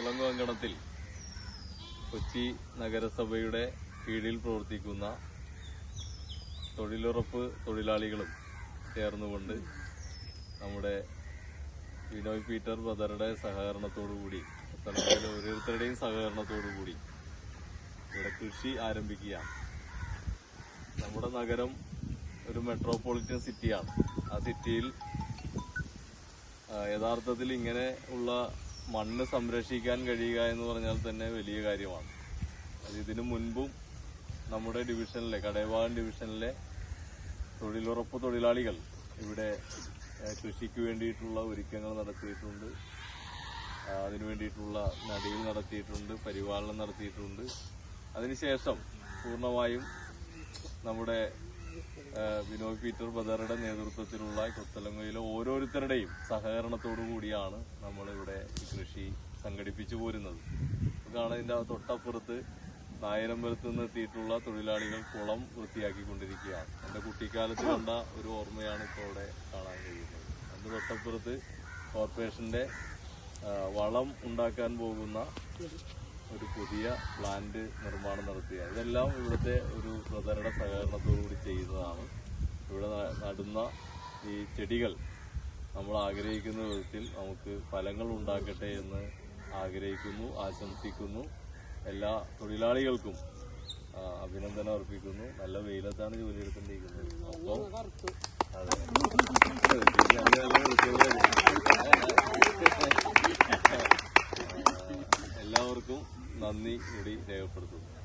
അങ്കണത്തിൽ കൊച്ചി നഗരസഭയുടെ കീഴിൽ പ്രവർത്തിക്കുന്ന തൊഴിലുറപ്പ് തൊഴിലാളികളും ചേർന്നുകൊണ്ട് നമ്മുടെ വിനോയ് പീറ്റർ ബ്രദറുടെ സഹകരണത്തോടുകൂടി പത്തനംതിട്ടയിലെ ഓരോരുത്തരുടെയും സഹകരണത്തോടുകൂടി ഇവിടെ കൃഷി ആരംഭിക്കുക നമ്മുടെ നഗരം ഒരു മെട്രോപൊളിറ്റൻ സിറ്റിയാണ് ആ സിറ്റിയിൽ യഥാർത്ഥത്തിൽ ഇങ്ങനെ ഉള്ള മണ്ണ് സംരക്ഷിക്കാൻ കഴിയുക എന്ന് പറഞ്ഞാൽ തന്നെ വലിയ കാര്യമാണ്. അത് ഇതിനു മുൻപും നമ്മുടെ ഡിവിഷനിലെ കടയവാകൻ ഡിവിഷനിലെ തൊഴിലുറപ്പ് തൊഴിലാളികൾ ഇവിടെ കൃഷിക്ക് വേണ്ടിയിട്ടുള്ള ഒരുക്കങ്ങൾ നടത്തിയിട്ടുണ്ട്. അതിനു വേണ്ടിയിട്ടുള്ള നടിയിൽ നടത്തിയിട്ടുണ്ട് പരിപാലനം നടത്തിയിട്ടുണ്ട്. അതിനുശേഷം പൂർണമായും നമ്മുടെ ആ, വിനോയ് പീറ്റർ ബദറുടെ നേതൃത്വത്തിലുള്ള കൊത്തലങ്ങയിലെ ഓരോരുത്തരുടെയും സഹകരണത്തോടു കൂടിയാണ് നമ്മളിവിടെ കൃഷി സംഘടിപ്പിച്ചു പോരുന്നത്. ഇതാണ് ഇതിന്റെ തൊട്ടപ്പുറത്ത് നായരമ്പലത്ത് നിന്ന് എത്തിയിട്ടുള്ള തൊഴിലാളികൾ കുളം വൃത്തിയാക്കിക്കൊണ്ടിരിക്കുകയാണ്. എന്റെ കുട്ടിക്കാലത്ത് കണ്ട ഒരു ഓർമ്മയാണ് ഇപ്പോൾ ഇവിടെ കാണാൻ കഴിയുന്നത്. അതിന്റെ തൊട്ടപ്പുറത്ത് കോർപ്പറേഷന്റെ ആ, വളം ഉണ്ടാക്കാൻ പോകുന്ന ഒരു പുതിയ പ്ലാന്റ് നിർമ്മാണം നടത്തുക ഇതെല്ലാം ഇവിടുത്തെ ഒരു പ്രധാനയുടെ സഹകരണത്തോടുകൂടി ചെയ്യുന്നതാണ്. ഇവിടെ നടുന്ന ഈ ചെടികൾ നമ്മൾ ആഗ്രഹിക്കുന്ന വിധത്തിൽ നമുക്ക് ഫലങ്ങൾ ഉണ്ടാക്കട്ടെ എന്ന് ആഗ്രഹിക്കുന്നു ആശംസിക്കുന്നു. എല്ലാ തൊഴിലാളികൾക്കും അഭിനന്ദനം അർപ്പിക്കുന്നു. നല്ല വെയിലത്താണ് ജോലി അപ്പം അതെ. എല്ലാവർക്കും നന്ദി കൂടി രേഖപ്പെടുത്തുന്നു.